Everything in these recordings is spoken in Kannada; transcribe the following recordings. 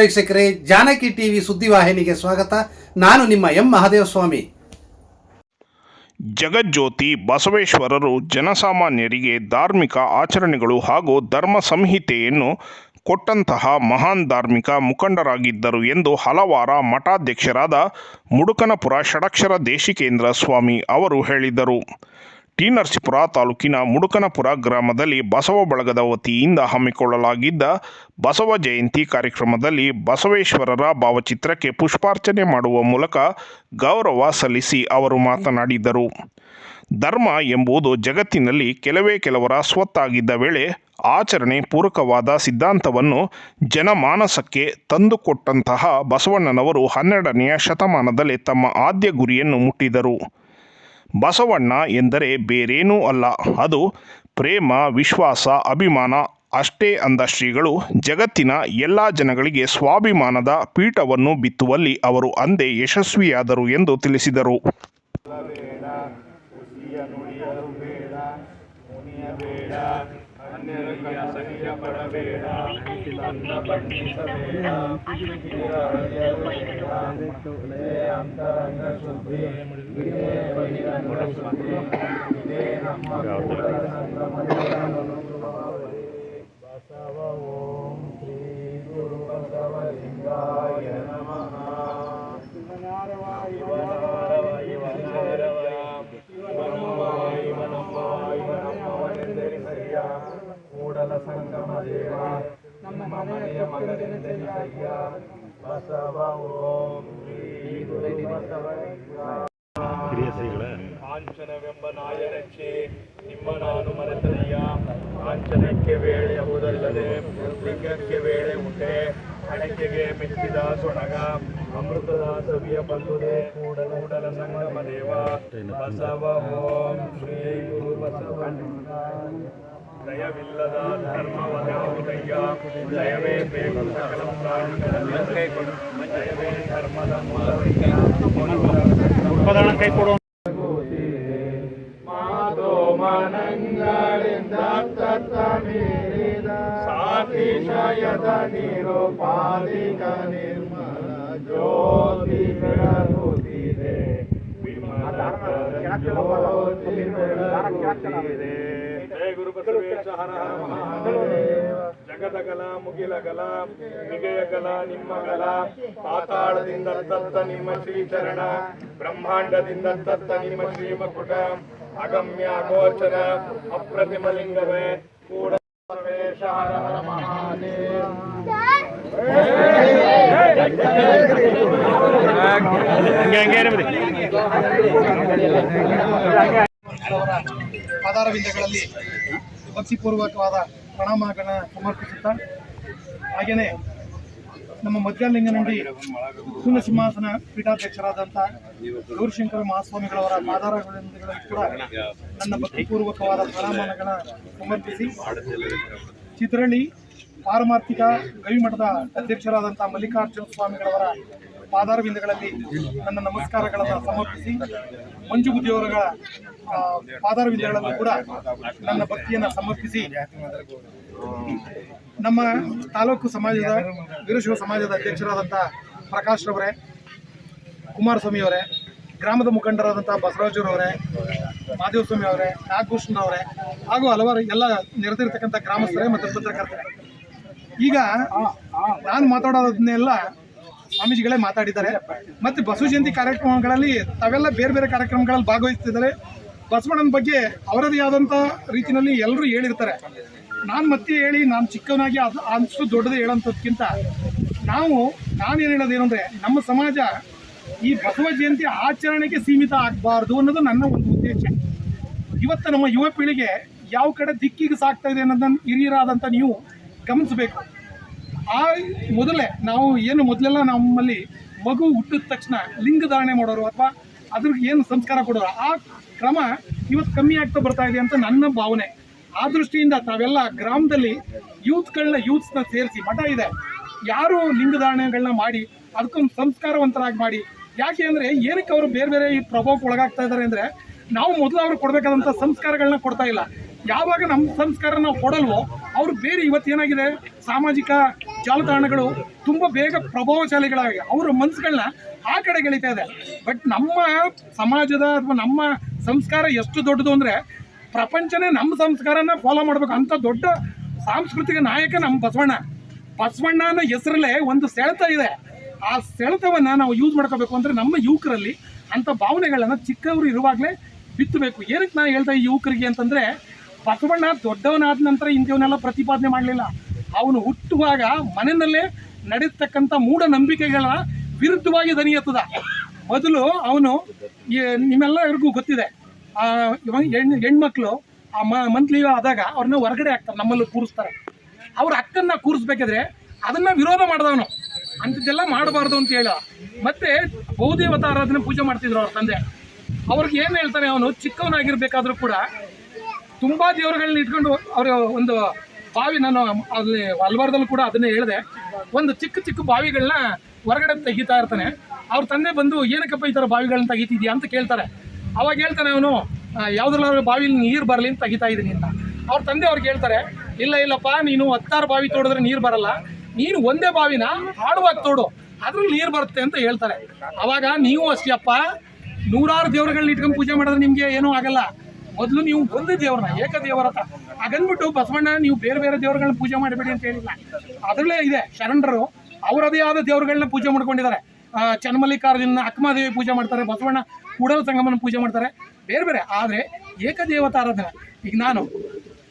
ವೀಕ್ಷಕರೇ, ಜಾನಕಿ ಟಿವಿ ಸುದ್ದಿವಾಹಿನಿಗೆ ಸ್ವಾಗತ. ನಾನು ನಿಮ್ಮ ಎಂ ಮಹಾದೇವಸ್ವಾಮಿ. ಜಗಜ್ಯೋತಿ ಬಸವೇಶ್ವರರು ಜನಸಾಮಾನ್ಯರಿಗೆ ಧಾರ್ಮಿಕ ಆಚರಣೆಗಳು ಹಾಗೂ ಧರ್ಮ ಸಂಹಿತೆಯನ್ನು ಕೊಟ್ಟಂತಹ ಮಹಾನ್ ಧಾರ್ಮಿಕ ಮುಖಂಡರಾಗಿದ್ದರು ಎಂದು ಹಲವಾರ ಮಠಾಧ್ಯಕ್ಷರಾದ ಮುಡುಕನಪುರ ಷಡಕ್ಷರ ದೇಶಿಕೇಂದ್ರ ಸ್ವಾಮಿ ಅವರು ಹೇಳಿದರು. ಟಿ ನರಸೀಪುರ ತಾಲೂಕಿನ ಮುಡುಕನಪುರ ಗ್ರಾಮದಲ್ಲಿ ಬಸವ ಬಳಗದ ವತಿಯಿಂದ ಹಮ್ಮಿಕೊಳ್ಳಲಾಗಿದ್ದ ಬಸವ ಜಯಂತಿ ಕಾರ್ಯಕ್ರಮದಲ್ಲಿ ಬಸವೇಶ್ವರರ ಭಾವಚಿತ್ರಕ್ಕೆ ಪುಷ್ಪಾರ್ಚನೆ ಮಾಡುವ ಮೂಲಕ ಗೌರವ ಸಲ್ಲಿಸಿ ಅವರು ಮಾತನಾಡಿದರು. ಧರ್ಮ ಎಂಬುದು ಜಗತ್ತಿನಲ್ಲಿ ಕೆಲವೇ ಕೆಲವರ ಸ್ವತ್ತಾಗಿದ್ದ ವೇಳೆ ಆಚರಣೆ ಪೂರಕವಾದ ಸಿದ್ಧಾಂತವನ್ನು ಜನಮಾನಸಕ್ಕೆ ತಂದುಕೊಟ್ಟಂತಹ ಬಸವಣ್ಣನವರು ಹನ್ನೆರಡನೆಯ ಶತಮಾನದಲ್ಲಿ ತಮ್ಮ ಆದ್ಯ ಗುರಿಯನ್ನು ಮುಟ್ಟಿದರು. ಬಸವಣ್ಣ ಎಂದರೆ ಬೇರೇನೂ ಅಲ್ಲ. ಅದು ಪ್ರೇಮ, ವಿಶ್ವಾಸ, ಅಭಿಮಾನ. ಅಷ್ಟೇ ಅಂದ ಶ್ರೀಗಳು, ಜಗತ್ತಿನ ಎಲ್ಲ ಜನಗಳಿಗೆ ಸ್ವಾಭಿಮಾನದ ಪೀಠವನ್ನು ಬಿತ್ತುವಲ್ಲಿ ಅವರು ಅಂದೇ ಯಶಸ್ವಿಯಾದರು ಎಂದು ತಿಳಿಸಿದರು. ಕೂಡಲ ಸಂಗಮ ದೇವ ನಮ್ಮ ಮನೆಯ ಮಗನೆಂದೆನಿಸಯ್ಯ ಬಸವ ಓಂ ಶ್ರೀ ಗುರು ಬಸವಲಿಂಗ ಕಾಂಚನವೆಂಬ ನಾಯರಕ್ಷೆ ನಿಮ್ಮ ನಾನು ಮರೆತನಯ್ಯ ಕಾಂಚನಕ್ಕೆ ವೇಳೆ ಹೋದಲ್ಲದೆ ಲಿಂಗಕ್ಕೆ ವೇಳೆ ಉಂಟೆ ಅಡಕೆಗೆ ಮೆಚ್ಚಿದ ಸೊಣಗ ಅಮೃತದ ಸವಿಯ ಬಂದುದೆ ಕೂಡಲ ಕೂಡಲ ಸಂಗಮ ದೇವ ಬಸವ ಓಂ ಶ್ರೀ ಗುರು ಬಸವಲಿಂಗ ದಯವಿಲ್ಲದ ಧರ್ಮವನ್ಯಾವುದಯ್ಯ ದಯವೇ ಬೇಕು ಸಕಲ ಪ್ರಾಣಿಗಳಲ್ಲಿ ದಯವೇ ಧರ್ಮದ ಮೂಲವಯ್ಯ ಮಾತೋ ಮನಂಗಳಿಂದ ತತ್ತ ಮೀರಿದ ಸಾತಿಶಯದ ನಿರುಪಾಧಿಕ ನಿರ್ಮಲ ಜ್ಯೋತಿ ಬೆಳಗುತ್ತಿದೆ ವಿಮಲ ಜ್ಯೋತಿ ಬೆಳಗುತ್ತಿದೆ ಜಗದಗಲ ಮುಗಿಲಗಲ ನಿಮ್ಮ ನಿಮ್ಮಗಲ ಪಾತಾಳದಿಂದ ತತ್ತ ನಿಮ್ಮ ಶ್ರೀಚರಣ ಬ್ರಹ್ಮಾಂಡದಿಂದ ತತ್ತ ನಿಮ್ಮ ಶ್ರೀಮಕುಟ ಅಗಮ್ಯ ಗೋಚರ ಅಪ್ರತಿಮ ಲಿಂಗವೇ ಕೂಡ ಬಸವೇಶ ಹರ ಹರ ಪಾದಾರವಿಂದಗಳಲ್ಲಿ ಭಕ್ತಿಪೂರ್ವಕವಾದ ಪ್ರಣಾಮಗಳನ್ನ ಸಮರ್ಪಿಸುತ್ತಾ ಹಾಗೆಯೇ ನಮ್ಮ ಮಧ್ಯಾಲಿಂಗನಂಡಿ ಸುನ ಸಿಂಹಾಸನ ಪೀಠಾಧ್ಯಕ್ಷರಾದಂಥ ಗೌರಿಶಂಕರ ಮಹಾಸ್ವಾಮಿಗಳವರ ಪಾದಾರವಿಂದಗಳಲ್ಲಿ ಕೂಡ ನನ್ನ ಭಕ್ತಿಪೂರ್ವಕವಾದ ಪ್ರಣಾಮಗಳನ್ನ ಸಮರ್ಪಿಸಿ ಚಿತ್ರಹಳ್ಳಿ ಪಾರಮಾರ್ಥಿಕ ಗವಿಮಠದ ಅಧ್ಯಕ್ಷರಾದಂಥ ಮಲ್ಲಿಕಾರ್ಜುನ ಸ್ವಾಮಿಗಳವರ ಪಾದಾರವಿಂದಗಳಲ್ಲಿ ನನ್ನ ನಮಸ್ಕಾರಗಳನ್ನು ಸಮರ್ಪಿಸಿ, ಮಂಜು ಬುದ್ಧಿಯವರ ಆ, ಪಾದಾರವಿಂದಗಳಲ್ಲಿ ಕೂಡ ನನ್ನ ಭಕ್ತಿಯನ್ನು ಸಮರ್ಪಿಸಿ ನಮ್ಮ ತಾಲೂಕು ಸಮಾಜದ ವೀರಶಿವ ಸಮಾಜದ ಅಧ್ಯಕ್ಷರಾದಂಥ ಪ್ರಕಾಶ್ ರವರೇ ಕುಮಾರಸ್ವಾಮಿ ಅವರೇ ಗ್ರಾಮದ ಮುಖಂಡರಾದಂಥ ಬಸವರಾಜರವರೇ ಮಾದೇವಸ್ವಾಮಿ ಅವರೇ ನಾಗಭೂಷಣ್ ಅವರೇ ಹಾಗೂ ಹಲವಾರು ಎಲ್ಲ ನೆರೆದಿರ್ತಕ್ಕಂಥ ಗ್ರಾಮಸ್ಥರೇ ಮತ್ತು ಪತ್ರಕರ್ತರೇ. ಈಗ ನಾನು ಮಾತಾಡೋದನ್ನೆಲ್ಲ ಸ್ವಾಮೀಜಿಗಳೇ ಮಾತಾಡಿದ್ದಾರೆ. ಮತ್ತು ಬಸವ ಜಯಂತಿ ಕಾರ್ಯಕ್ರಮಗಳಲ್ಲಿ ತಾವೆಲ್ಲ ಬೇರೆ ಬೇರೆ ಕಾರ್ಯಕ್ರಮಗಳಲ್ಲಿ ಭಾಗವಹಿಸ್ತಿದ್ದಾರೆ. ಬಸವಣ್ಣನ ಬಗ್ಗೆ ಅವರದೇ ಆದಂಥ ರೀತಿಯಲ್ಲಿ ಎಲ್ಲರೂ ಹೇಳಿರ್ತಾರೆ. ನಾನು ಮತ್ತೆ ಹೇಳಿ, ನಾನು ಚಿಕ್ಕವನಾಗಿ ಅದು ಅಷ್ಟು ದೊಡ್ಡದೇ ಹೇಳೋಂಥದ್ಕಿಂತ ನಾವು, ನಾನೇನು ಹೇಳೋದೇನು ನಮ್ಮ ಸಮಾಜ ಈ ಬಸವ ಜಯಂತಿ ಆಚರಣೆಗೆ ಸೀಮಿತ ಆಗಬಾರ್ದು ಅನ್ನೋದು ನನ್ನ ಒಂದು ಉದ್ದೇಶ. ಇವತ್ತು ನಮ್ಮ ಯುವ ಪೀಳಿಗೆ ಯಾವ ಕಡೆ ದಿಕ್ಕಿಗೆ ಸಾಗ್ತಾ ಇದೆ ಅನ್ನೋದನ್ನು ಹಿರಿಯರಾದಂಥ ನೀವು ಗಮನಿಸಬೇಕು. ಆ ಮೊದಲೇ ನಾವು ಏನು ಮೊದಲೆಲ್ಲ ನಮ್ಮಲ್ಲಿ ಮಗು ಹುಟ್ಟಿದ ತಕ್ಷಣ ಲಿಂಗ ಧಾರಣೆ ಮಾಡೋರು ಅಥವಾ ಅದ್ರಿಗೆ ಏನು ಸಂಸ್ಕಾರ ಕೊಡೋರು, ಆ ಕ್ರಮ ಇವತ್ತು ಕಮ್ಮಿ ಆಗ್ತಾ ಬರ್ತಾ ಇದೆ ಅಂತ ನನ್ನ ಭಾವನೆ. ಆ ದೃಷ್ಟಿಯಿಂದ ತಾವೆಲ್ಲ ಗ್ರಾಮದಲ್ಲಿ ಯೂತ್ಗಳನ್ನ ಯೂತ್ಸ್ನ ಸೇರಿಸಿ, ಮಠ ಇದೆ. ಯಾರು ಲಿಂಗಧಾರಣೆಗಳನ್ನ ಮಾಡಿ, ಅದಕ್ಕೊಂದು ಸಂಸ್ಕಾರವಂತರಾಗಿ ಮಾಡಿ, ಯಾಕೆ ಅಂದರೆ ಏನಕ್ಕೆ ಅವರು ಬೇರೆ ಬೇರೆ ಈ ಪ್ರಭಾವಕ್ಕೆ ಒಳಗಾಗ್ತಾ ಇದ್ದಾರೆ ಅಂದರೆ ನಾವು ಮೊದಲು ಅವ್ರು ಕೊಡಬೇಕಾದಂಥ ಸಂಸ್ಕಾರಗಳನ್ನ ಕೊಡ್ತಾ ಇಲ್ಲ. ಯಾವಾಗ ನಮ್ಮ ಸಂಸ್ಕಾರ ನಾವು ಕೊಡಲ್ವೋ, ಅವ್ರು ಬೇರೆ ಇವತ್ತು ಏನಾಗಿದೆ? ಸಾಮಾಜಿಕ ಜಾಲತಾಣಗಳು ತುಂಬ ಬೇಗ ಪ್ರಭಾವಶಾಲಿಗಳಾಗಿ, ಅವರ ಮನಸ್ಸುಗಳನ್ನ ಆ ಕಡೆ ಗೆಳಿತಾ ಇದೆ. ಬಟ್ ನಮ್ಮ ಸಮಾಜದ ಅಥವಾ ನಮ್ಮ ಸಂಸ್ಕಾರ ಎಷ್ಟು ದೊಡ್ಡದು ಅಂದರೆ ಪ್ರಪಂಚನೇ ನಮ್ಮ ಸಂಸ್ಕಾರನ ಫಾಲೋ ಮಾಡಬೇಕು. ಅಂತ ದೊಡ್ಡ ಸಾಂಸ್ಕೃತಿಕ ನಾಯಕ ನಮ್ಮ ಬಸವಣ್ಣ. ಬಸವಣ್ಣ ಅನ್ನೋ ಹೆಸರಲ್ಲೇ ಒಂದು ಸೆಳೆತ ಇದೆ. ಆ ಸೆಳೆತವನ್ನು ನಾವು ಯೂಸ್ ಮಾಡ್ಕೋಬೇಕು ಅಂದರೆ ನಮ್ಮ ಯುವಕರಲ್ಲಿ ಅಂಥ ಭಾವನೆಗಳನ್ನು ಚಿಕ್ಕವರು ಇರುವಾಗಲೇ ಬಿತ್ತಬೇಕು. ಏನಕ್ಕೆ ನಾನು ಹೇಳ್ತಾ ಈ ಯುವಕರಿಗೆ ಅಂತಂದರೆ ಬಸವಣ್ಣ ದೊಡ್ಡವನಾದ ನಂತರ ಇಂಥವನ್ನೆಲ್ಲ ಪ್ರತಿಪಾದನೆ ಮಾಡಲಿಲ್ಲ. ಅವನು ಹುಟ್ಟುವಾಗ ಮನೆಯಲ್ಲೇ ನಡೀತಕ್ಕಂಥ ಮೂಢನಂಬಿಕೆಗಳ ವಿರುದ್ಧವಾಗಿ ದನಿ ಎತ್ತದ ಮೊದಲು ಅವನು ನಿಮ್ಮೆಲ್ಲ ಇವ್ರಿಗೂ ಗೊತ್ತಿದೆ. ಹೆಣ್ಣು ಹೆಣ್ಮಕ್ಳು ಆ ಮಂತ್ಲಿ ಆದಾಗ ಅವ್ರನ್ನ ಹೊರಗಡೆ ಹಾಕ್ತಾರೆ, ನಮ್ಮಲ್ಲಿ ಕೂರಿಸ್ತಾರೆ. ಅವ್ರ ಅಕ್ಕನ್ನ ಕೂರಿಸ್ಬೇಕಾದ್ರೆ ಅದನ್ನ ವಿರೋಧ ಮಾಡಿದವನು. ಅಂಥದ್ದೆಲ್ಲ ಮಾಡಬಾರ್ದು ಅಂತ ಹೇಳ. ಮತ್ತೆ ಬಹುದೇವತ ಆರಾಧನೆ ಪೂಜೆ ಮಾಡ್ತಿದ್ರು ಅವ್ರ ತಂದೆ. ಅವ್ರಿಗೆ ಏನು ಹೇಳ್ತಾನೆ ಅವನು, ಚಿಕ್ಕವನಾಗಿರ್ಬೇಕಾದ್ರೂ ಕೂಡ ತುಂಬಾ ದೇವರುಗಳನ್ನ ಇಟ್ಕೊಂಡು ಅವರು ಒಂದು ಬಾವಿ, ನಾನು ಅಲ್ಲಿ ಹಲ್ವಾರದಲ್ಲೂ ಕೂಡ ಅದನ್ನೇ ಹೇಳಿದೆ. ಒಂದು ಚಿಕ್ಕ ಚಿಕ್ಕ ಬಾವಿಗಳನ್ನ ಹೊರಗಡೆ ತೆಗಿತಾ ಇರ್ತಾನೆ. ಅವ್ರ ತಂದೆ ಬಂದು, ಏನಕ್ಕಪ್ಪ ಈ ಥರ ಬಾವಿಗಳನ್ನ ತೆಗಿತಿದ್ಯಾ? ಅಂತ ಕೇಳ್ತಾರೆ. ಅವಾಗ ಹೇಳ್ತಾನೆ ಅವನು ಯಾವ್ದ್ರಲ್ಲಾದ್ರೂ ಬಾವಿಲಿ ನೀರು ಬರಲಿ ಅಂತ ತೆಗಿತಾ ಇದ್ದೀನಿ ಅಂತ. ಅವ್ರ ತಂದೆ ಅವ್ರು ಹೇಳ್ತಾರೆ, ಇಲ್ಲ, ಇಲ್ಲಪ್ಪ, ನೀನು ಹತ್ತಾರು ಬಾವಿ ತೋಡಿದ್ರೆ ನೀರು ಬರಲ್ಲ. ನೀನು ಒಂದೇ ಬಾವಿನ ಆಡುವಾಗಿ ತೋಡು. ಅದ್ರಲ್ಲಿ ನೀರು ಬರುತ್ತೆ ಅಂತ ಹೇಳ್ತಾರೆ. ಅವಾಗ, ನೀವು ಅಷ್ಟೇ ಅಪ್ಪ. ನೂರಾರು ದೇವರುಗಳನ್ನ ಇಟ್ಕೊಂಡು ಪೂಜೆ ಮಾಡಿದ್ರೆ ನಿಮಗೆ ಏನೂ ಆಗಲ್ಲ. ಮೊದಲು ನೀವು ಒಂದು ದೇವ್ರನ್ನ, ಏಕ ದೇವರತ ಹಾಗನ್ಬಿಟ್ಟು ಬಸವಣ್ಣ, ನೀವು ಬೇರೆ ಬೇರೆ ದೇವರುಗಳನ್ನ ಪೂಜೆ ಮಾಡಬೇಡಿ ಅಂತ ಹೇಳಿಲ್ಲ. ಅದರಲ್ಲೇ ಇದೆ, ಶರಣರು, ಅವರದೇ ಆದ ದೇವರುಗಳನ್ನ ಪೂಜೆ ಮಾಡ್ಕೊಂಡಿದ್ದಾರೆ. ಆ, ಚನ್ನಮಲ್ಲಿಕಾರ್ಜುನ ಅಕ್ಕಮಹಾದೇವಿ ಪೂಜೆ ಮಾಡ್ತಾರೆ ಬಸವಣ್ಣ ಕೂಡಲ ಸಂಗಮನ ಪೂಜೆ ಮಾಡ್ತಾರೆ ಬೇರೆ ಬೇರೆ. ಆದರೆ ಏಕದೇವತಾರಾಧನೆ. ಈಗ ನಾನು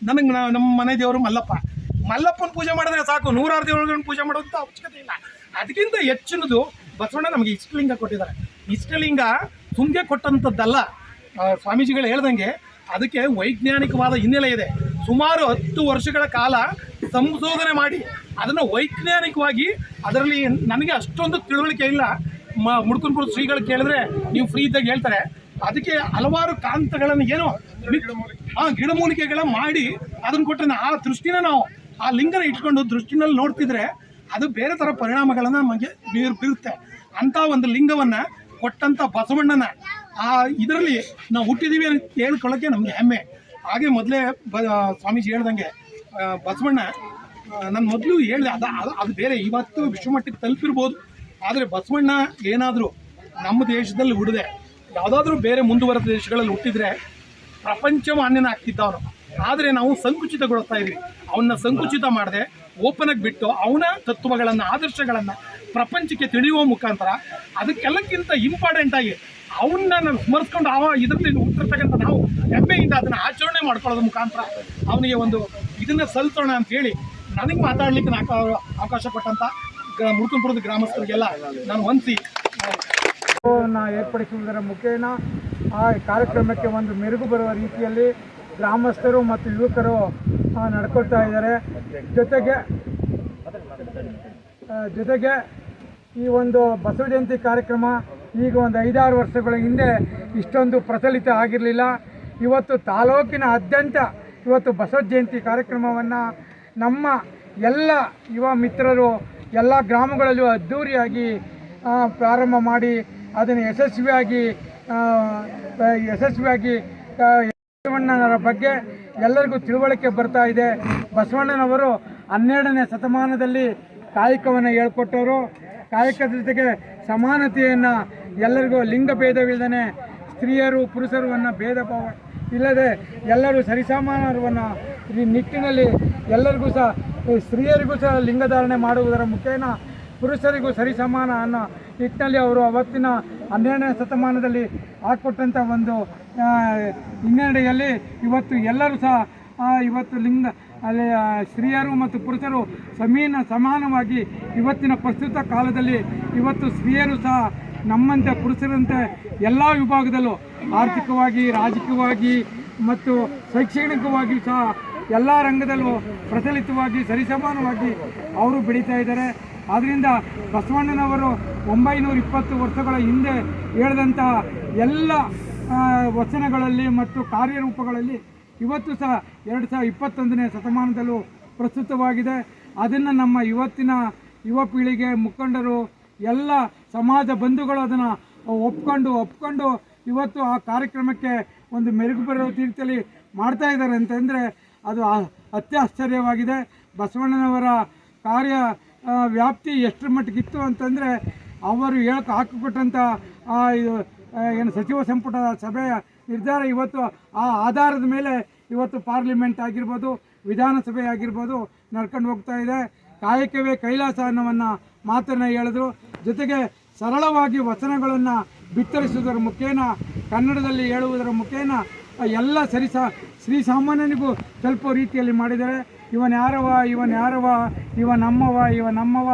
ನನಗೆ ನಮ್ಮ ಮನೆ ದೇವರು ಮಲ್ಲಪ್ಪ. ಮಲ್ಲಪ್ಪನ ಪೂಜೆ ಮಾಡಿದ್ರೆ ಸಾಕು ನೂರಾರು ದೇವರುಗಳನ್ನ ಪೂಜೆ ಮಾಡೋಂಥ ಅವಶ್ಯಕತೆ ಇಲ್ಲ. ಅದಕ್ಕಿಂತ ಹೆಚ್ಚಿನದು ಬಸವಣ್ಣ ನಮಗೆ ಇಷ್ಟಲಿಂಗ ಕೊಟ್ಟಿದ್ದಾರೆ. ಇಷ್ಟಲಿಂಗ ಸುಮ್ಗೆ ಕೊಟ್ಟಂಥದ್ದಲ್ಲ ಸ್ವಾಮೀಜಿಗಳು ಹೇಳ್ದಂಗೆ ಅದಕ್ಕೆ ವೈಜ್ಞಾನಿಕವಾದ ಹಿನ್ನೆಲೆ ಇದೆ. ಸುಮಾರು ಹತ್ತು ವರ್ಷಗಳ ಕಾಲ ಸಂಶೋಧನೆ ಮಾಡಿ ಅದನ್ನು ವೈಜ್ಞಾನಿಕವಾಗಿ ಅದರಲ್ಲಿ ನನಗೆ ಅಷ್ಟೊಂದು ತಿಳುವಳಿಕೆ ಇಲ್ಲ. ಮ ಮುಡ್ಕುನ್ಪುರ ಶ್ರೀಗಳು ಕೇಳಿದ್ರೆ ನೀವು ಫ್ರೀ ಇದ್ದಾಗ ಹೇಳ್ತಾರೆ. ಅದಕ್ಕೆ ಹಲವಾರು ಕಾಂತಗಳನ್ನು ಏನು ಆ ಗಿಡಮೂಲಿಕೆಗಳ ಮಾಡಿ ಅದನ್ನ ಕೊಟ್ಟರೆ ಆ ದೃಷ್ಟಿನ ನಾವು, ಆ ಲಿಂಗನ ಇಟ್ಕೊಂಡು ದೃಷ್ಟಿನಲ್ಲಿ ನೋಡ್ತಿದ್ರೆ ಅದು ಬೇರೆ ಥರ ಪರಿಣಾಮಗಳನ್ನು ನಮಗೆ ಬೀರ್, ಬೀರುತ್ತೆ. ಅಂಥ ಒಂದು ಲಿಂಗವನ್ನು ಕೊಟ್ಟಂಥ ಬಸವಣ್ಣನ ಆ ಇದರಲ್ಲಿ ನಾವು ಹುಟ್ಟಿದೀವಿ ಅಂತ ಹೇಳ್ಕೊಳ್ಳೋಕ್ಕೆ ನಮಗೆ ಹೆಮ್ಮೆ. ಹಾಗೆ ಮೊದಲೇ ಬ ಸ್ವಾಮೀಜಿ ಹೇಳ್ದಂಗೆ ಬಸವಣ್ಣ ನಾನು ಮೊದಲು ಹೇಳಿದೆ, ಅದು ಅದು ಬೇರೆ. ಇವತ್ತು ವಿಶ್ವಮಟ್ಟಕ್ಕೆ ತಲುಪಿರ್ಬೋದು. ಆದರೆ ಬಸವಣ್ಣ ಏನಾದರೂ ನಮ್ಮ ದೇಶದಲ್ಲಿ ಹುಡಿದೆ, ಯಾವುದಾದ್ರೂ ಬೇರೆ ಮುಂದುವರೆದ ದೇಶಗಳಲ್ಲಿ ಹುಟ್ಟಿದ್ರೆ ಪ್ರಪಂಚ ಮಾನ್ಯನ ಆಗ್ತಿದ್ದ ಅವನು ಆದರೆ ನಾವು ಸಂಕುಚಿತಗೊಳಿಸ್ತಾ ಇದ್ವಿ. ಅವನ್ನ ಸಂಕುಚಿತ ಮಾಡದೆ ಓಪನಾಗಿ ಬಿಟ್ಟು ಅವನ ತತ್ವಗಳನ್ನು, ಆದರ್ಶಗಳನ್ನು ಪ್ರಪಂಚಕ್ಕೆ ತಿಳಿಯುವ ಮುಖಾಂತರ ಅದಕ್ಕೆಲ್ಲಕ್ಕಿಂತ ಇಂಪಾರ್ಟೆಂಟ್ ಆಗಿ ಅವನ್ನ ನಾನು ಸ್ಮರಿಸ್ಕೊಂಡು ಅವ ಇದರಲ್ಲಿ ಹುಟ್ಟಿರ್ತಕ್ಕಂಥ ನಾವು ಹೆಮ್ಮೆಯಿಂದ ಅದನ್ನು ಆಚರಣೆ ಮಾಡ್ಕೊಳ್ಳೋದ್ರ ಮುಖಾಂತರ ಅವನಿಗೆ ಒಂದು ಇದನ್ನ ಸಲ್ಸೋಣ ಅಂತ ಹೇಳಿ ನನಗೆ ಮಾತಾಡ್ಲಿಕ್ಕೆ ನಾಕ ಅವಕಾಶ ಕೊಟ್ಟಂತ ಮುಡ್ಕೊಂಡ್ಬಿಡೋದು ಗ್ರಾಮಸ್ಥರಿಗೆಲ್ಲ ನಾನು ಹೊಂದಿಸಿ ಏರ್ಪಡಿಸುವುದರ ಮುಖೇನ ಆ ಕಾರ್ಯಕ್ರಮಕ್ಕೆ ಒಂದು ಮೆರುಗು ಬರುವ ರೀತಿಯಲ್ಲಿ ಗ್ರಾಮಸ್ಥರು ಮತ್ತು ಯುವಕರು ನಡ್ಕೊಳ್ತಾ ಇದ್ದಾರೆ. ಜೊತೆಗೆ ಜೊತೆಗೆ ಈ ಒಂದು ಬಸವ ಜಯಂತಿ ಕಾರ್ಯಕ್ರಮ ಈಗ ಒಂದು ಐದಾರು ವರ್ಷಗಳ ಹಿಂದೆ ಇಷ್ಟೊಂದು ಪ್ರಚಲಿತ ಆಗಿರಲಿಲ್ಲ. ಇವತ್ತು ತಾಲೂಕಿನಾದ್ಯಂತ ಇವತ್ತು ಬಸವ ಜಯಂತಿ ಕಾರ್ಯಕ್ರಮವನ್ನು ನಮ್ಮ ಎಲ್ಲ ಯುವ ಮಿತ್ರರು ಎಲ್ಲ ಗ್ರಾಮಗಳಲ್ಲೂ ಅದ್ಧೂರಿಯಾಗಿ ಪ್ರಾರಂಭ ಮಾಡಿ ಅದನ್ನು ಯಶಸ್ವಿಯಾಗಿ ಯಶಸ್ವಿಯಾಗಿ ಬಸವಣ್ಣನವರ ಬಗ್ಗೆ ಎಲ್ಲರಿಗೂ ತಿಳುವಳಿಕೆ ಬರ್ತಾ ಇದೆ. ಬಸವಣ್ಣನವರು ಹನ್ನೆರಡನೇ ಶತಮಾನದಲ್ಲಿ ಕಾಯಕವನ್ನು ಹೇಳ್ಕೊಟ್ಟವರು. ಕಾಯಕದ ಜೊತೆಗೆ ಸಮಾನತೆಯನ್ನು ಎಲ್ಲರಿಗೂ ಲಿಂಗ ಭೇದವಿಲ್ಲದೆ ಸ್ತ್ರೀಯರು ಪುರುಷರು ಅನ್ನೋ ಭೇದ ಭಾವ ಇಲ್ಲದೆ ಎಲ್ಲರೂ ಸರಿಸಮಾನರವನ್ನು ಈ ನಿಟ್ಟಿನಲ್ಲಿ ಎಲ್ಲರಿಗೂ ಸಹ ಸ್ತ್ರೀಯರಿಗೂ ಸಹ ಲಿಂಗಧಾರಣೆ ಮಾಡುವುದರ ಮುಖೇನ ಪುರುಷರಿಗೂ ಸರಿಸಮಾನ ಅನ್ನೋ ನಿಟ್ಟಿನಲ್ಲಿ ಅವರು ಅವತ್ತಿನ ಹನ್ನೆರಡನೇ ಶತಮಾನದಲ್ಲಿ ಹಾಕ್ಕೊಟ್ಟಂಥ ಒಂದು ಹಿನ್ನೆಲೆಯಲ್ಲಿ ಇವತ್ತು ಎಲ್ಲರೂ ಸಹ ಇವತ್ತು ಲಿಂಗ, ಅಲ್ಲಿ ಸ್ತ್ರೀಯರು ಮತ್ತು ಪುರುಷರು ಸಮೀನ ಸಮಾನವಾಗಿ ಇವತ್ತಿನ ಪ್ರಸ್ತುತ ಕಾಲದಲ್ಲಿ ಇವತ್ತು ಸ್ತ್ರೀಯರು ಸಹ ನಮ್ಮಂತೆ ಪುರುಷರಂತೆ ಎಲ್ಲ ವಿಭಾಗದಲ್ಲೂ ಆರ್ಥಿಕವಾಗಿ, ರಾಜಕೀಯವಾಗಿ ಮತ್ತು ಶೈಕ್ಷಣಿಕವಾಗಿ ಸಹ ಎಲ್ಲ ರಂಗದಲ್ಲೂ ಪ್ರಚಲಿತವಾಗಿ, ಸರಿಸಮಾನವಾಗಿ ಅವರು ಬೆಳೀತಾ ಇದ್ದಾರೆ. ಆದ್ದರಿಂದ ಬಸವಣ್ಣನವರು ಒಂಬೈನೂರ ಇಪ್ಪತ್ತು ವರ್ಷಗಳ ಹಿಂದೆ ಹೇಳಿದಂತಹ ಎಲ್ಲ ವಚನಗಳಲ್ಲಿ ಮತ್ತು ಕಾರ್ಯರೂಪಗಳಲ್ಲಿ ಇವತ್ತು ಸಹ ಎರಡು ಸಾವಿರದ ಇಪ್ಪತ್ತೊಂದನೇ ಶತಮಾನದಲ್ಲೂ ಪ್ರಸ್ತುತವಾಗಿದೆ. ಅದನ್ನು ನಮ್ಮ ಇವತ್ತಿನ ಯುವ ಪೀಳಿಗೆ, ಮುಖಂಡರು, ಎಲ್ಲ ಸಮಾಜ ಬಂಧುಗಳು ಅದನ್ನು ಒಪ್ಕೊಂಡು ಒಪ್ಕೊಂಡು ಇವತ್ತು ಆ ಕಾರ್ಯಕ್ರಮಕ್ಕೆ ಒಂದು ಮೆರುಗು ಬರೋ ರೀತಿಯಲ್ಲಿ ಮಾಡ್ತಾ ಇದ್ದಾರೆ ಅಂತಂದರೆ ಅದು ಅತ್ಯಾಶ್ಚರ್ಯವಾಗಿದೆ. ಬಸವಣ್ಣನವರ ಕಾರ್ಯ ವ್ಯಾಪ್ತಿ ಎಷ್ಟರ ಮಟ್ಟಿಗಿತ್ತು ಅಂತಂದರೆ ಅವರು ಹೇಳಕ್ಕೆ ಹಾಕಿಕೊಟ್ಟಂಥ ಇದು, ಏನು ಸಚಿವ ಸಂಪುಟ ಸಭೆಯ ನಿರ್ಧಾರ ಇವತ್ತು ಆ ಆಧಾರದ ಮೇಲೆ ಇವತ್ತು ಪಾರ್ಲಿಮೆಂಟ್ ಆಗಿರ್ಬೋದು ವಿಧಾನಸಭೆ ಆಗಿರ್ಬೋದು ನಡ್ಕೊಂಡು ಹೋಗ್ತಾ ಇದೆ. ಕಾಯಕವೇ ಕೈಲಾಸ ಅನ್ನೋವನ್ನು ಮಾತನ್ನು ಹೇಳಿದ್ರು. ಜೊತೆಗೆ ಸರಳವಾಗಿ ವಚನಗಳನ್ನು ಬಿತ್ತರಿಸುವುದರ ಮುಖೇನ, ಕನ್ನಡದಲ್ಲಿ ಹೇಳುವುದರ ಮುಖೇನ, ಎಲ್ಲ ಸರಿಸಾ ಶ್ರೀ ಸಾಮಾನ್ಯನಿಗೂ ತಲುಪೋ ರೀತಿಯಲ್ಲಿ ಮಾಡಿದ್ದಾರೆ ಇವನ್ ಯಾರವ ಇವನ್ ಯಾರವ ಇವ ನಮ್ಮವ ಇವ ನಮ್ಮವ,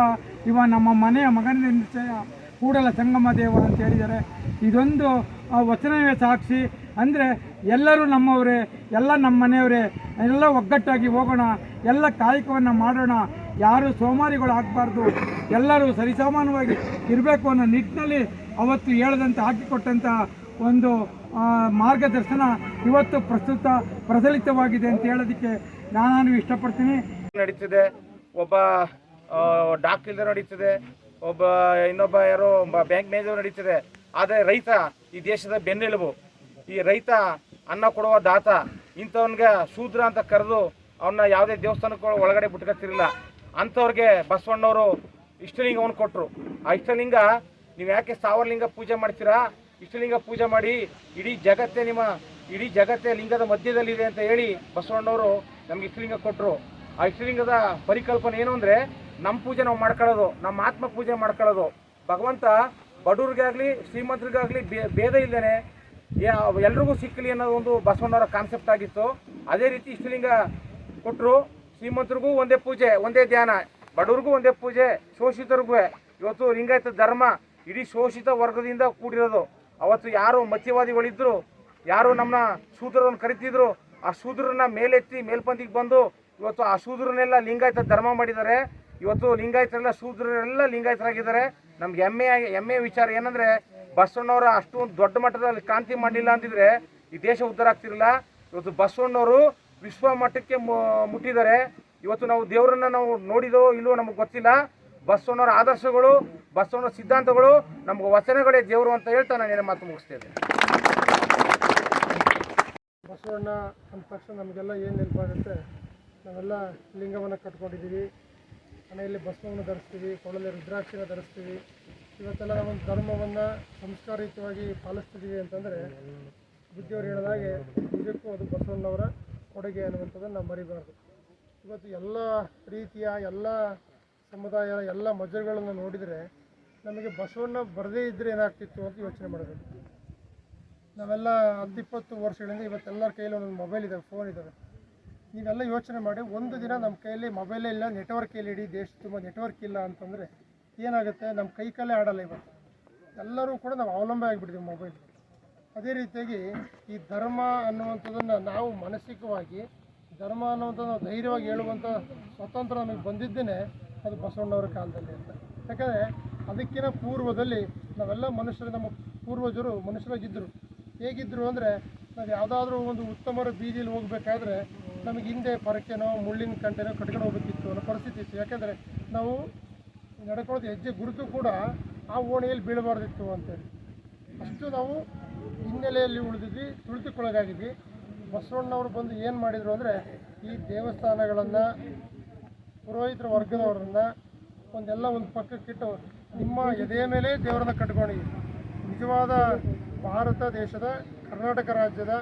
ಇವ ನಮ್ಮ ಮನೆಯ ಮಗನ ಕೂಡಲ ಸಂಗಮ ದೇವ ಅಂತ ಹೇಳಿದ್ದಾರೆ ಇದೊಂದು ಆ ವಚನವೇ ಸಾಕ್ಷಿ. ಅಂದರೆ ಎಲ್ಲರೂ ನಮ್ಮವರೇ, ಎಲ್ಲ ನಮ್ಮ ಮನೆಯವರೇ ಎಲ್ಲ ಒಗ್ಗಟ್ಟಾಗಿ ಹೋಗೋಣ, ಎಲ್ಲ ಕಾಯಕವನ್ನು ಮಾಡೋಣ ಯಾರು ಸೋಮಾರಿಗಳು ಆಗಬಾರ್ದು, ಎಲ್ಲರೂ ಸರಿಸಮಾನವಾಗಿ ಇರಬೇಕು ಅನ್ನೋ ನಿಟ್ಟಿನಲ್ಲಿ ಅವತ್ತು ಹೇಳದಂತೆ ಹಾಕಿಕೊಟ್ಟಂಥ ಒಂದು ಮಾರ್ಗದರ್ಶನ ಇವತ್ತು ಪ್ರಸ್ತುತ ಪ್ರಚಲಿತವಾಗಿದೆ ಅಂತ ಹೇಳೋದಕ್ಕೆ ನಾನು ಇಷ್ಟಪಡ್ತೀನಿ. ನಡೀತಿದೆ. ಒಬ್ಬ ಡಾಕ್ಟರ್ ನಡೀತಿದೆ. ಒಬ್ಬ, ಇನ್ನೊಬ್ಬ ಯಾರೋ ಬ್ಯಾಂಕ್ ಮ್ಯಾನೇಜರ್ ನಡೀತಿದೆ. ಆದರೆ ರೈತ, ಈ ದೇಶದ ಬೆನ್ನೆಲುಬು, ಈ ರೈತ ಅನ್ನ ಕೊಡುವ ದಾತ, ಇಂಥವನ್ಗೆ ಶೂದ್ರ ಅಂತ ಕರೆದು ಅವನ್ನ ಯಾವುದೇ ದೇವಸ್ಥಾನಕ್ಕೆ ಒಳಗಡೆ ಬಿಟ್ಕೊತಿರಲಿಲ್ಲ ಅಂಥವ್ರಿಗೆ ಬಸವಣ್ಣವರು ಇಷ್ಟಲಿಂಗವನ್ನು ಕೊಟ್ಟರು ಆ ಇಷ್ಟಲಿಂಗ ನೀವು ಯಾಕೆ ಸಾವರ್ಲಿಂಗ ಪೂಜೆ ಮಾಡ್ತೀರಾ? ಇಷ್ಟಲಿಂಗ ಪೂಜೆ ಮಾಡಿ ಇಡೀ ಜಗತ್ತೇ ನಿಮ್ಮ, ಇಡೀ ಜಗತ್ತೇ ಲಿಂಗದ ಮಧ್ಯದಲ್ಲಿದೆ ಅಂತ ಹೇಳಿ ಬಸವಣ್ಣವರು ನಮ್ಗೆ ಇಷ್ಟಲಿಂಗ ಕೊಟ್ಟರು ಆ ಇಷ್ಟಲಿಂಗದ ಪರಿಕಲ್ಪನೆ ಏನು ಅಂದರೆ ನಮ್ಮ ಪೂಜೆ ನಾವು ಮಾಡ್ಕೊಳ್ಳೋದು ನಮ್ಮ ಆತ್ಮ ಪೂಜೆ ಮಾಡ್ಕೊಳ್ಳೋದು. ಭಗವಂತ ಬಡವ್ರಿಗಾಗಲಿ, ಶ್ರೀಮಂತರಿಗಾಗಲಿ ಭೇದ ಇಲ್ಲದೇ ಎಲ್ರಿಗೂ ಸಿಕ್ಕಲಿ ಅನ್ನೋದು ಒಂದು ಬಸವಣ್ಣವರ ಕಾನ್ಸೆಪ್ಟ್ ಆಗಿತ್ತು. ಅದೇ ರೀತಿ ಇಷ್ಟಲಿಂಗ ಕೊಟ್ಟರು ಶ್ರೀಮಂತರಿಗೂ ಒಂದೇ ಪೂಜೆ, ಒಂದೇ ಧ್ಯಾನ. ಬಡವ್ರಿಗೂ ಒಂದೇ ಪೂಜೆ, ಶೋಷಿತರಿಗೂ. ಇವತ್ತು ಲಿಂಗಾಯತ ಧರ್ಮ ಇಡೀ ಶೋಷಿತ ವರ್ಗದಿಂದ ಕೂಡಿರೋದು. ಅವತ್ತು ಯಾರು ಮತ್ಯವಾದಿಗಳಿದ್ರು ಯಾರು ನಮ್ಮ ಶೂದ್ರರನ್ನು ಕರಿತಿದ್ರು, ಆ ಶೂದ್ರನ್ನ ಮೇಲೆತ್ತಿ ಮೇಲ್ಪಂತಿಗೆ ಬಂದು ಇವತ್ತು ಆ ಶೂದ್ರನ್ನೆಲ್ಲ ಲಿಂಗಾಯತ ಧರ್ಮ ಮಾಡಿದ್ದಾರೆ. ಇವತ್ತು ಲಿಂಗಾಯತರೆಲ್ಲ ಶೂದ್ರರೆಲ್ಲ ಲಿಂಗಾಯತರಾಗಿದ್ದಾರೆ. ನಮ್ಗೆ ಹೆಮ್ಮೆ ಹೆಮ್ಮೆ ವಿಚಾರ ಏನಂದ್ರೆ, ಬಸವಣ್ಣವರ ಅಷ್ಟೊಂದು ದೊಡ್ಡ ಮಟ್ಟದಲ್ಲಿ ಕ್ರಾಂತಿ ಮಾಡಲಿಲ್ಲ ಅಂತಿದ್ರೆ ಈ ದೇಶ ಉದ್ಧಾರ ಆಗ್ತಿರಲಿಲ್ಲ. ಇವತ್ತು ಬಸವಣ್ಣವರು ವಿಶ್ವ ಮಟ್ಟಕ್ಕೆ ಮುಟ್ಟಿದ್ದಾರೆ. ಇವತ್ತು ನಾವು ದೇವರನ್ನ ನಾವು ನೋಡಿದೋ ಇಲ್ಲೋ ನಮಗೆ ಗೊತ್ತಿಲ್ಲ. ಬಸವಣ್ಣವರ ಆದರ್ಶಗಳು ಬಸವನ ಸಿದ್ಧಾಂತಗಳು, ನಮ್ಗೆ ವಚನಗಳೇ ದೇವರು ಅಂತ ಹೇಳ್ತಾ ನಾನು ಏನೇ ಮಾತು ಮುಗಿಸ್ತೇನೆ ಬಸವಣ್ಣ ಅಂದ ತಕ್ಷಣ ನಮಗೆಲ್ಲ ಏನು ನೆನಪಾಗುತ್ತೆ ನಾವೆಲ್ಲ ಲಿಂಗವನ್ನು ಕಟ್ಕೊಂಡಿದ್ದೀವಿ. ಮನೆಯಲ್ಲಿ ಬಸವನ ಧರಿಸ್ತೀವಿ, ಕೊಳಲೆ ರುದ್ರಾಕ್ಷಿನ ಧರಿಸ್ತೀವಿ. ಇವತ್ತೆಲ್ಲ ನಾವೊಂದು ಧರ್ಮವನ್ನು ಸಂಸ್ಕಾರಯುತವಾಗಿ ಪಾಲಿಸ್ತಿದ್ದೀವಿ ಅಂತಂದರೆ ಬುದ್ಧಿಯವರು ಹೇಳಿದಾಗೆ ನಿಜಕ್ಕೂ ಅದು ಬಸವಣ್ಣವರ ಕೊಡುಗೆ ಅನ್ನುವಂಥದ್ದನ್ನು ನಾವು ಮರಿಬಾರ್ದು. ಇವತ್ತು ಎಲ್ಲ ರೀತಿಯ ಎಲ್ಲ ಸಮುದಾಯ ಎಲ್ಲ ಮಜಗಳನ್ನು ನೋಡಿದರೆ ನಮಗೆ ಬಸವಣ್ಣ ಬರದೇ ಇದ್ದರೆ ಏನಾಗ್ತಿತ್ತು ಅಂತ ಯೋಚನೆ ಮಾಡಬೇಕು. ನಾವೆಲ್ಲ ಹತ್ತಿಪ್ಪತ್ತು ವರ್ಷಗಳಿಂದ ಇವತ್ತೆಲ್ಲರ ಕೈಯಲ್ಲಿ ಒಂದೊಂದು ಮೊಬೈಲ್ ಇದ್ದಾವೆ ಫೋನ್ ಇದ್ದಾವೆ ನೀವೆಲ್ಲ ಯೋಚನೆ ಮಾಡಿ, ಒಂದು ದಿನ ನಮ್ಮ ಕೈಯಲ್ಲಿ ಮೊಬೈಲೇ ಇಲ್ಲ, ನೆಟ್ವರ್ಕ್ ಇಲ್ಲ, ಇಡೀ ದೇಶ ತುಂಬ ನೆಟ್ವರ್ಕ್ ಇಲ್ಲ ಅಂತಂದರೆ ಏನಾಗುತ್ತೆ? ನಮ್ಮ ಕೈ ಕಾಲೇ ಆಡಲ್ಲ ಇವತ್ತು. ಎಲ್ಲರೂ ಕೂಡ ನಾವು ಅವಲಂಬ ಆಗಿಬಿಟ್ಟಿದ್ದೀವಿ ಮೊಬೈಲ್ ಅದೇ ರೀತಿಯಾಗಿ ಈ ಧರ್ಮ ಅನ್ನುವಂಥದ್ದನ್ನು ನಾವು ಮಾನಸಿಕವಾಗಿ, ಧರ್ಮ ಅನ್ನುವಂಥದ್ದು ಧೈರ್ಯವಾಗಿ ಹೇಳುವಂಥ ಸ್ವತಂತ್ರ ನಮಗೆ ಬಂದಿದ್ದೇನೆ ಅದು ಬಸವಣ್ಣವರ ಕಾಲದಲ್ಲಿ ಅಂತ. ಯಾಕಂದರೆ ಅದಕ್ಕಿಂತ ಪೂರ್ವದಲ್ಲಿ ನಾವೆಲ್ಲ ಮನುಷ್ಯರು, ನಮ್ಮ ಪೂರ್ವಜರು ಮನುಷ್ಯರಾಗಿದ್ದರು. ಹೇಗಿದ್ದರು ಅಂದರೆ ನಾವು ಯಾವುದಾದ್ರೂ ಒಂದು ಉತ್ತಮರ ಬೀದಿಯಲ್ಲಿ ಹೋಗಬೇಕಾದ್ರೆ ನಮಗೆ ಹಿಂದೆ ಪರಕೆನೋ, ಮುಳ್ಳಿನ ಕಂಟೆನೋ ಕಟ್ಕೊಂಡು ಹೋಗ್ಬೇಕಿತ್ತು ಅನ್ನೋ ಪರಿಸ್ಥಿತಿ ಇತ್ತು. ಯಾಕೆಂದರೆ ನಾವು ನಡ್ಕೊಳ್ಳೋದು ಹೆಜ್ಜೆ ಗುರುತು ಕೂಡ ಆ ಓಣಿಯಲ್ಲಿ ಬೀಳಬಾರ್ದಿತ್ತು ಅಂತೇಳಿ. ಅಷ್ಟು ನಾವು ಹಿನ್ನೆಲೆಯಲ್ಲಿ ಉಳಿದಿದ್ವಿ ತುಳಿತಕ್ಕೊಳಗಾಗಿದ್ವಿ ಬಸವಣ್ಣವರು ಬಂದು ಏನು ಮಾಡಿದರು ಅಂದರೆ ಈ ದೇವಸ್ಥಾನಗಳನ್ನು, ಪುರೋಹಿತರ ವರ್ಗದವರನ್ನ ಒಂದೆಲ್ಲ ಒಂದು ಪಕ್ಕಕ್ಕಿಟ್ಟು ನಿಮ್ಮ ಎದೆಯ ಮೇಲೆ ದೇವರನ್ನ ಕಟ್ಕೊಂಡಿದ್ದೀವಿ ನಿಜವಾದ ಭಾರತ ದೇಶದ, ಕರ್ನಾಟಕ ರಾಜ್ಯದ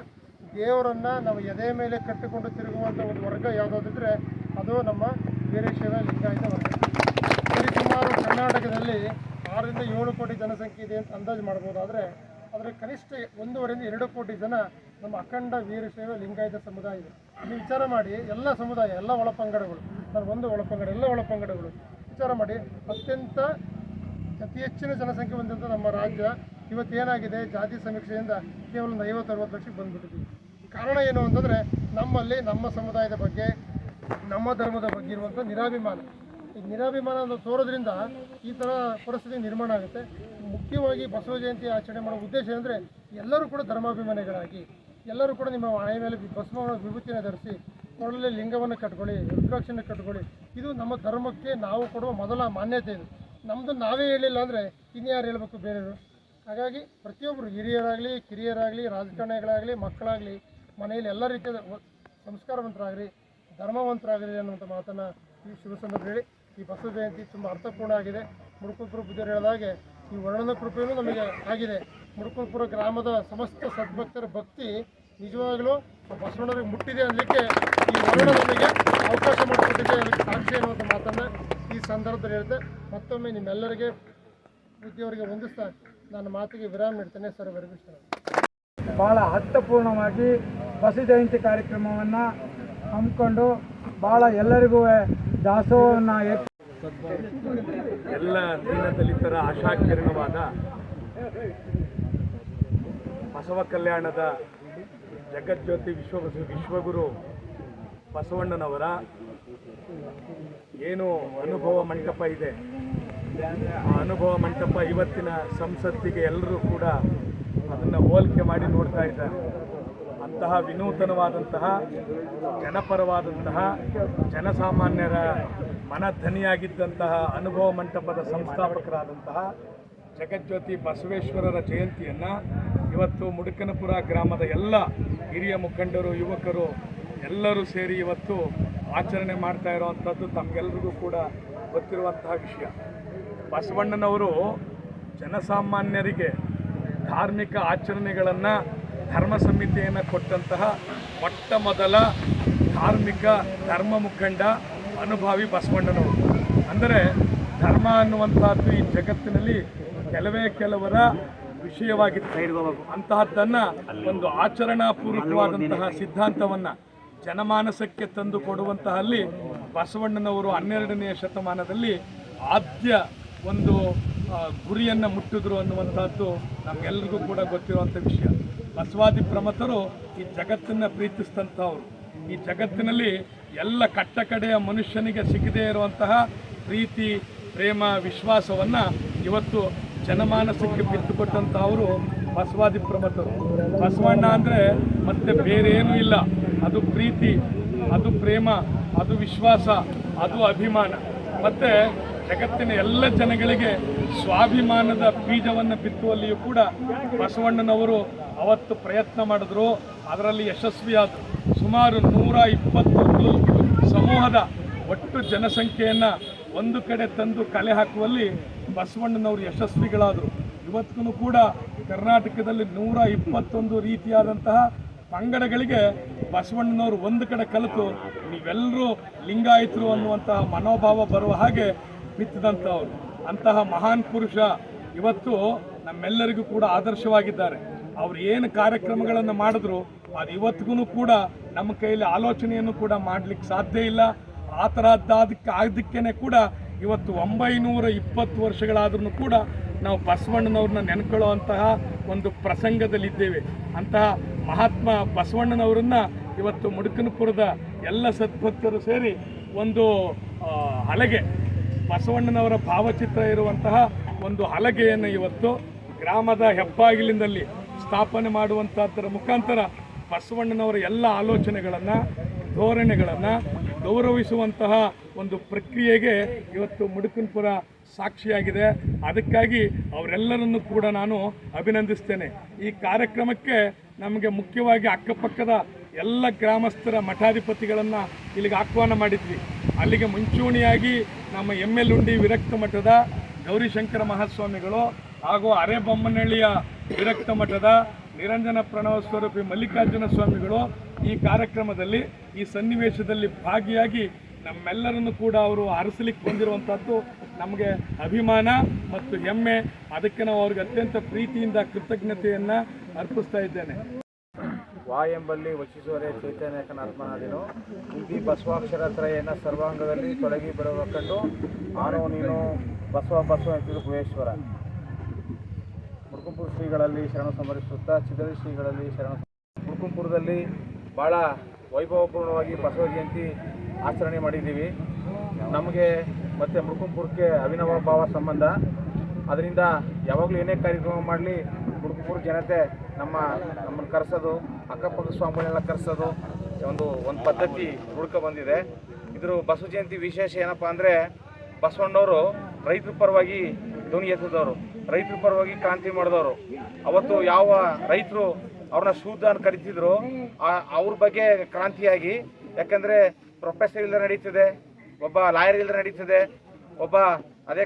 ದೇವರನ್ನು ನಾವು ಎದೆ ಮೇಲೆ ಕಟ್ಟಿಕೊಂಡು ತಿರುಗುವಂಥ ಒಂದು ವರ್ಗ ಯಾವುದಾದಿದ್ರೆ ಅದು ನಮ್ಮ ವೀರಶೈವ ಲಿಂಗಾಯತ ವರ್ಗ. ಸರಿ ಸುಮಾರು ಕರ್ನಾಟಕದಲ್ಲಿ ಆರರಿಂದ ಏಳು ಕೋಟಿ ಜನಸಂಖ್ಯೆ ಇದೆ ಅಂತ ಅಂದಾಜು ಮಾಡ್ಬೋದಾದರೆ ಅದರ ಕನಿಷ್ಠ ಒಂದೂವರೆಯಿಂದ ಎರಡು ಕೋಟಿ ಜನ ನಮ್ಮ ಅಖಂಡ ವೀರಶೈವ ಲಿಂಗಾಯತ ಸಮುದಾಯ ಇದೆ. ನೀವು ವಿಚಾರ ಮಾಡಿ, ಎಲ್ಲ ಸಮುದಾಯ, ಎಲ್ಲ ಒಳಪಂಗಡಗಳು, ನಾನು ಒಂದು ಒಳಪಂಗಡ, ಎಲ್ಲ ಒಳಪಂಗಡಗಳು, ವಿಚಾರ ಮಾಡಿ, ಅತ್ಯಂತ ಅತಿ ಹೆಚ್ಚಿನ ಜನಸಂಖ್ಯೆ ಹೊಂದಿದಂಥ ನಮ್ಮ ರಾಜ್ಯ ಇವತ್ತೇನಾಗಿದೆ ಜಾತಿ ಸಮೀಕ್ಷೆಯಿಂದ ಕೇವಲ ಒಂದು ಐವತ್ತು ಅರವತ್ತು ಲಕ್ಷಕ್ಕೆ ಬಂದ್ಬಿಟ್ಟಿದ್ದೀವಿ. ಕಾರಣ ಏನು ಅಂತಂದರೆ, ನಮ್ಮಲ್ಲಿ ನಮ್ಮ ಸಮುದಾಯದ ಬಗ್ಗೆ, ನಮ್ಮ ಧರ್ಮದ ಬಗ್ಗೆ ಇರುವಂಥ ನಿರಾಭಿಮಾನ. ಈ ನಿರಾಭಿಮಾನ ತೋರೋದ್ರಿಂದ ಈ ಥರ ಪರಿಸ್ಥಿತಿ ನಿರ್ಮಾಣ ಆಗುತ್ತೆ. ಮುಖ್ಯವಾಗಿ ಬಸವ ಜಯಂತಿ ಆಚರಣೆ ಮಾಡೋ ಉದ್ದೇಶ ಅಂದರೆ ಎಲ್ಲರೂ ಕೂಡ ಧರ್ಮಾಭಿಮಾನಿಗಳಾಗಿ, ಎಲ್ಲರೂ ಕೂಡ ನಿಮ್ಮ ಮನೆ ಮೇಲೆ ಬಸವನ ವಿಭೂತಿನ ಧರಿಸಿ, ಕೊರಳಲ್ಲಿ ಲಿಂಗವನ್ನು ಕಟ್ಕೊಳ್ಳಿ, ರುದ್ರಾಕ್ಷಿನ ಕಟ್ಕೊಳ್ಳಿ. ಇದು ನಮ್ಮ ಧರ್ಮಕ್ಕೆ ನಾವು ಕೊಡುವ ಮೊದಲ ಮಾನ್ಯತೆ ಇದು. ನಮ್ಮದು ನಾವೇ ಹೇಳಿಲ್ಲ ಅಂದರೆ ಇನ್ಯಾರು ಹೇಳಬೇಕು ಬೇರೆಯವರು? ಹಾಗಾಗಿ ಪ್ರತಿಯೊಬ್ಬರು ಹಿರಿಯರಾಗಲಿ, ಕಿರಿಯರಾಗಲಿ, ರಾಜಕಾರಣಿಗಳಾಗಲಿ, ಮಕ್ಕಳಾಗಲಿ, ಮನೆಯಲ್ಲಿ ಎಲ್ಲ ರೀತಿಯ ಸಂಸ್ಕಾರವಂತರಾಗಲಿ ಧರ್ಮವಂತರಾಗಲಿ ಅನ್ನುವಂಥ ಮಾತನ್ನು ಈ ಶುಭ ಹೇಳಿ. ಈ ಬಸವ ಜಯಂತಿ ತುಂಬ ಅರ್ಥಪೂರ್ಣ ಆಗಿದೆ. ಮುಡುಕುಲ್ಪುರ ಬುದ್ಧಿಯರು ಹೇಳಿದಾಗೆ ಈ ವರ್ಣನ ಕೃಪೆಯೂ ನಮಗೆ ಆಗಿದೆ. ಮುಡುಕುಲ್ಪುರ ಗ್ರಾಮದ ಸಮಸ್ತ ಸದ್ಭಕ್ತರ ಭಕ್ತಿ ನಿಜವಾಗಲೂ ಬಸವಣ್ಣರಿಗೆ ಮುಟ್ಟಿದೆ ಅನ್ನಲಿಕ್ಕೆ ಈ ವರ್ಣ ನಮಗೆ ಅವಕಾಶ ಮಾಡಿಕೊಟ್ಟಿದೆ ಅದಕ್ಕೆ ಸಾಕ್ಷಿ ಅನ್ನುವಂಥ ಮಾತನ್ನು ಈ ಸಂದರ್ಭದಲ್ಲಿ ಹೇಳಿದೆ. ಮತ್ತೊಮ್ಮೆ ನಿಮ್ಮೆಲ್ಲರಿಗೆ, ಬುದ್ಧಿಯವರಿಗೆ ಹೊಂದಿಸ್ತಾ ನನ್ನ ಮಾತಿಗೆ ವಿರಾಮ ನೀಡ್ತೇನೆ. ಸರ್ ಇಷ್ಟ ಭಾಳ ಅರ್ಥಪೂರ್ಣವಾಗಿ ಬಸವ ಜಯಂತಿ ಕಾರ್ಯಕ್ರಮವನ್ನು ಹಮ್ಮಿಕೊಂಡು ಭಾಳ ಎಲ್ಲರಿಗೂ ದಾಸೋಹವನ್ನು ನಾಯಕ್ ಎಲ್ಲ ದೀನದಲಿತರ ಆಶಾಕಿರಣವಾದ ಬಸವ ಕಲ್ಯಾಣದ ಜಗಜ್ಯೋತಿ ವಿಶ್ವ ವಿಶ್ವಗುರು ಬಸವಣ್ಣನವರ ಏನು ಅನುಭವ ಮಂಟಪ ಇದೆ. ಆ ಅನುಭವ ಮಂಟಪ ಇವತ್ತಿನ ಸಂಸತ್ತಿಗೆ ಎಲ್ಲರೂ ಕೂಡ ಅದನ್ನು ಹೋಲಿಕೆ ಮಾಡಿ ನೋಡ್ತಾ ಇದ್ದಾರೆ. ಅಂತಹ ವಿನೂತನವಾದಂತಹ, ಜನಪರವಾದಂತಹ, ಜನಸಾಮಾನ್ಯರ ಮನಧನಿಯಾಗಿದ್ದಂತಹ ಅನುಭವ ಮಂಟಪದ ಸಂಸ್ಥಾಪಕರಾದಂತಹ ಜಗಜ್ಯೋತಿ ಬಸವೇಶ್ವರರ ಜಯಂತಿಯನ್ನು ಇವತ್ತು ಮುಡುಕನಪುರ ಗ್ರಾಮದ ಎಲ್ಲ ಹಿರಿಯ ಮುಖಂಡರು, ಯುವಕರು ಎಲ್ಲರೂ ಸೇರಿ ಇವತ್ತು ಆಚರಣೆ ಮಾಡ್ತಾ ಇರುವಂಥದ್ದು ತಮಗೆಲ್ಲರಿಗೂ ಕೂಡ ಗೊತ್ತಿರುವಂತಹ ವಿಷಯ. ಬಸವಣ್ಣನವರು ಜನಸಾಮಾನ್ಯರಿಗೆ ಧಾರ್ಮಿಕ ಆಚರಣೆಗಳನ್ನು ಧರ್ಮ ಸಂಹಿತೆಯನ್ನು ಕೊಟ್ಟಂತಹ ಮೊಟ್ಟ ಮೊದಲ ಧಾರ್ಮಿಕ ಧರ್ಮ ಮುಖಂಡ ಅನುಭಾವಿ ಬಸವಣ್ಣನವರು. ಅಂದರೆ ಧರ್ಮ ಅನ್ನುವಂತಹದ್ದು ಈ ಜಗತ್ತಿನಲ್ಲಿ ಕೆಲವೇ ಕೆಲವರ ವಿಷಯವಾಗಿ ಅಂತಹದ್ದನ್ನು ಒಂದು ಆಚರಣಾಪೂರ್ವಕವಾದಂತಹ ಸಿದ್ಧಾಂತವನ್ನು ಜನಮಾನಸಕ್ಕೆ ತಂದು ಕೊಡುವಂತಹಲ್ಲಿ ಬಸವಣ್ಣನವರು ಹನ್ನೆರಡನೆಯ ಶತಮಾನದಲ್ಲಿ ಆದ್ಯ ಒಂದು ಗುರಿಯನ್ನು ಮುಟ್ಟಿದ್ರು ಅನ್ನುವಂಥದ್ದು ನಮಗೆಲ್ಲರಿಗೂ ಕೂಡ ಗೊತ್ತಿರುವಂಥ ವಿಷಯ. ಬಸವಾದಿ ಪ್ರಮಥರು ಈ ಜಗತ್ತನ್ನು ಪ್ರೀತಿಸಿದಂಥವ್ರು. ಈ ಜಗತ್ತಿನಲ್ಲಿ ಎಲ್ಲ ಕಟ್ಟ ಕಡೆಯ ಮನುಷ್ಯನಿಗೆ ಸಿಗದೇ ಇರುವಂತಹ ಪ್ರೀತಿ, ಪ್ರೇಮ, ವಿಶ್ವಾಸವನ್ನು ಇವತ್ತು ಜನಮಾನಸಕ್ಕೆ ಬಿತ್ತುಕೊಟ್ಟಂಥವರು ಬಸವಾದಿ ಪ್ರಮಥರು ಬಸವಣ್ಣ ಅಂದರೆ ಮತ್ತೆ ಬೇರೆ ಏನೂ ಇಲ್ಲ. ಅದು ಪ್ರೀತಿ, ಅದು ಪ್ರೇಮ, ಅದು ವಿಶ್ವಾಸ, ಅದು ಅಭಿಮಾನ. ಮತ್ತು ಜಗತ್ತಿನ ಎಲ್ಲ ಜನಗಳಿಗೆ ಸ್ವಾಭಿಮಾನದ ಬೀಜವನ್ನು ಬಿತ್ತುವಲ್ಲಿಯೂ ಕೂಡ ಬಸವಣ್ಣನವರು ಅವತ್ತು ಪ್ರಯತ್ನ ಮಾಡಿದ್ರು. ಅದರಲ್ಲಿ ಯಶಸ್ವಿಯಾದರು ಸುಮಾರು ನೂರ ಇಪ್ಪತ್ತೊಂದು ಸಮೂಹದ ಒಟ್ಟು ಜನಸಂಖ್ಯೆಯನ್ನು ಒಂದು ಕಡೆ ತಂದು ಕಲೆ ಹಾಕುವಲ್ಲಿ ಬಸವಣ್ಣನವರು ಯಶಸ್ವಿಗಳಾದರು. ಇವತ್ತಿಗೂ ಕೂಡ ಕರ್ನಾಟಕದಲ್ಲಿ ನೂರ ಇಪ್ಪತ್ತೊಂದು ರೀತಿಯಾದಂತಹ ಪಂಗಡಗಳಿಗೆ ಬಸವಣ್ಣನವರು ಒಂದು ಕಡೆ ಕಲಿತು ನೀವೆಲ್ಲರೂ ಲಿಂಗಾಯಿತರು ಅನ್ನುವಂತಹ ಮನೋಭಾವ ಬರುವ ಹಾಗೆ ಬಿತ್ತಿದಂಥವ್ರು. ಅಂತಹ ಮಹಾನ್ ಪುರುಷ ಇವತ್ತು ನಮ್ಮೆಲ್ಲರಿಗೂ ಕೂಡ ಆದರ್ಶವಾಗಿದ್ದಾರೆ. ಅವ್ರು ಏನು ಕಾರ್ಯಕ್ರಮಗಳನ್ನು ಮಾಡಿದ್ರು, ಅದು ಇವತ್ತಿಗೂ ಕೂಡ ನಮ್ಮ ಕೈಯಲ್ಲಿ ಆಲೋಚನೆಯನ್ನು ಕೂಡ ಮಾಡಲಿಕ್ಕೆ ಸಾಧ್ಯ ಇಲ್ಲ. ಆ ಥರದ್ದಾದಕ್ಕೆ ಕೂಡ ಇವತ್ತು ಒಂಬೈನೂರ ಇಪ್ಪತ್ತು ವರ್ಷಗಳಾದ್ರೂ ಕೂಡ ನಾವು ಬಸವಣ್ಣನವ್ರನ್ನ ನೆನ್ಕೊಳ್ಳುವಂತಹ ಒಂದು ಪ್ರಸಂಗದಲ್ಲಿದ್ದೇವೆ. ಅಂತಹ ಮಹಾತ್ಮ ಬಸವಣ್ಣನವ್ರನ್ನ ಇವತ್ತು ಮುಡುಕನಪುರದ ಎಲ್ಲ ಸದ್ಭಕ್ತರು ಸೇರಿ ಒಂದು ಹಲಗೆ ಬಸವಣ್ಣನವರ ಭಾವಚಿತ್ರ ಇರುವಂತಹ ಒಂದು ಹಲಗೆಯನ್ನು ಇವತ್ತು ಗ್ರಾಮದ ಹೆಬ್ಬಾಗಿಲಿನಲ್ಲಿ ಸ್ಥಾಪನೆ ಮಾಡುವಂಥದ್ದರ ಮುಖಾಂತರ ಬಸವಣ್ಣನವರ ಎಲ್ಲ ಆಲೋಚನೆಗಳನ್ನು, ಧೋರಣೆಗಳನ್ನು ಗೌರವಿಸುವಂತಹ ಒಂದು ಪ್ರಕ್ರಿಯೆಗೆ ಇವತ್ತು ಮುಡುಕನ್ಪುರ ಸಾಕ್ಷಿಯಾಗಿದೆ. ಅದಕ್ಕಾಗಿ ಅವರೆಲ್ಲರನ್ನು ಕೂಡ ನಾನು ಅಭಿನಂದಿಸ್ತೇನೆ. ಈ ಕಾರ್ಯಕ್ರಮಕ್ಕೆ ನಮಗೆ ಮುಖ್ಯವಾಗಿ ಅಕ್ಕಪಕ್ಕದ ಎಲ್ಲ ಗ್ರಾಮಸ್ಥರ ಮಠಾಧಿಪತಿಗಳನ್ನು ಇಲ್ಲಿಗೆ ಆಹ್ವಾನ ಮಾಡಿದ್ವಿ. ಅಲ್ಲಿಗೆ ಮುಂಚೂಣಿಯಾಗಿ ನಮ್ಮ ಎಂ ಎಲ್ ಉಂಡಿ ವಿರಕ್ತ ಮಠದ ಗೌರಿಶಂಕರ ಮಹಾಸ್ವಾಮಿಗಳು ಹಾಗೂ ಅರೆಬೊಮ್ಮನಹಳ್ಳಿಯ ವಿರಕ್ತ ಮಠದ ನಿರಂಜನ ಪ್ರಣವ ಸ್ವರೂಪಿ ಮಲ್ಲಿಕಾರ್ಜುನ ಸ್ವಾಮಿಗಳು ಈ ಕಾರ್ಯಕ್ರಮದಲ್ಲಿ ಈ ಸನ್ನಿವೇಶದಲ್ಲಿ ಭಾಗಿಯಾಗಿ ನಮ್ಮೆಲ್ಲರನ್ನು ಕೂಡ ಅವರು ಹರಿಸಲಿಕ್ಕೆ ಬಂದಿರುವಂಥದ್ದು ನಮಗೆ ಅಭಿಮಾನ ಮತ್ತು ಹೆಮ್ಮೆ. ಅದಕ್ಕೆ ನಾವು ಅವ್ರಿಗೆ ಅತ್ಯಂತ ಪ್ರೀತಿಯಿಂದ ಕೃತಜ್ಞತೆಯನ್ನು ಅರ್ಪಿಸ್ತಾ ಇದ್ದೇನೆ. ವಾ ಎಂಬಲ್ಲಿ ವಚಿಸುವರೆ ಚೈತನ್ಯಕನಾತ್ಮನಾದಿನು ಕನಾತ್ಮನಾದಿನು ಈ ಬಸವಾಕ್ಷರ ತ್ರಯನ ಸರ್ವಾಂಗದಲ್ಲಿ ತೊಡಗಿ ಬರುವ ಕಂಡು ಆನೋ ನೀನು ಬಸವ ಬಸವ ಎಂತಿದ್ದು ಗುಹೇಶ್ವರ ಮುರುಕುಂಪುರ ಶ್ರೀಗಳಲ್ಲಿ ಶರಣ ಸಂಭರಿಸುತ್ತಾ ಚಿದರಿ ಶ್ರೀಗಳಲ್ಲಿ ಶರಣ ಮುರುಕುಂಪುರದಲ್ಲಿ ಭಾಳ ವೈಭವಪೂರ್ಣವಾಗಿ ಬಸವ ಜಯಂತಿ ಆಚರಣೆ ಮಾಡಿದ್ದೀವಿ. ನಮಗೆ ಮತ್ತು ಮುರುಕುಂಪುರಕ್ಕೆ ಅವಿನವ ಭಾವ ಸಂಬಂಧ. ಅದರಿಂದ ಯಾವಾಗಲೂ ಏನೇ ಕಾರ್ಯಕ್ರಮ ಮಾಡಲಿ ಮುರುಕುಂಪುರ ಜನತೆ ನಮ್ಮ ನಮ್ಮನ್ನು ಕರೆಸೋದು ಅಕ್ಕಪಕ್ಕ ಸ್ವಾಮಿಗಳನ್ನೆಲ್ಲ ಕರೆಸೋದು, ಒಂದು ಒಂದು ಪದ್ಧತಿ ಹುಡ್ಕ ಬಂದಿದೆ. ಇದ್ರ ಬಸವ ಜಯಂತಿ ವಿಶೇಷ ಏನಪ್ಪ ಅಂದರೆ, ಬಸವಣ್ಣವರು ರೈತರ ಪರವಾಗಿ ಧ್ವನಿ ಎತ್ತಿದವರು, ರೈತರ ಪರವಾಗಿ ಕ್ರಾಂತಿ ಮಾಡಿದವರು. ಅವತ್ತು ಯಾವ ರೈತರು ಅವ್ರನ್ನ ಶೂದ್ರ ಅಂತ ಕರಿತಿದ್ರು ಅವ್ರ ಬಗ್ಗೆ ಕ್ರಾಂತಿಯಾಗಿ, ಯಾಕಂದರೆ ಪ್ರೊಫೆಸರ್ ಇಲ್ಲದೆ ನಡೀತದೆ, ಒಬ್ಬ ಲಾಯರ್ ಇಲ್ಲದೆ ನಡೀತದೆ, ಒಬ್ಬ ಅದೇ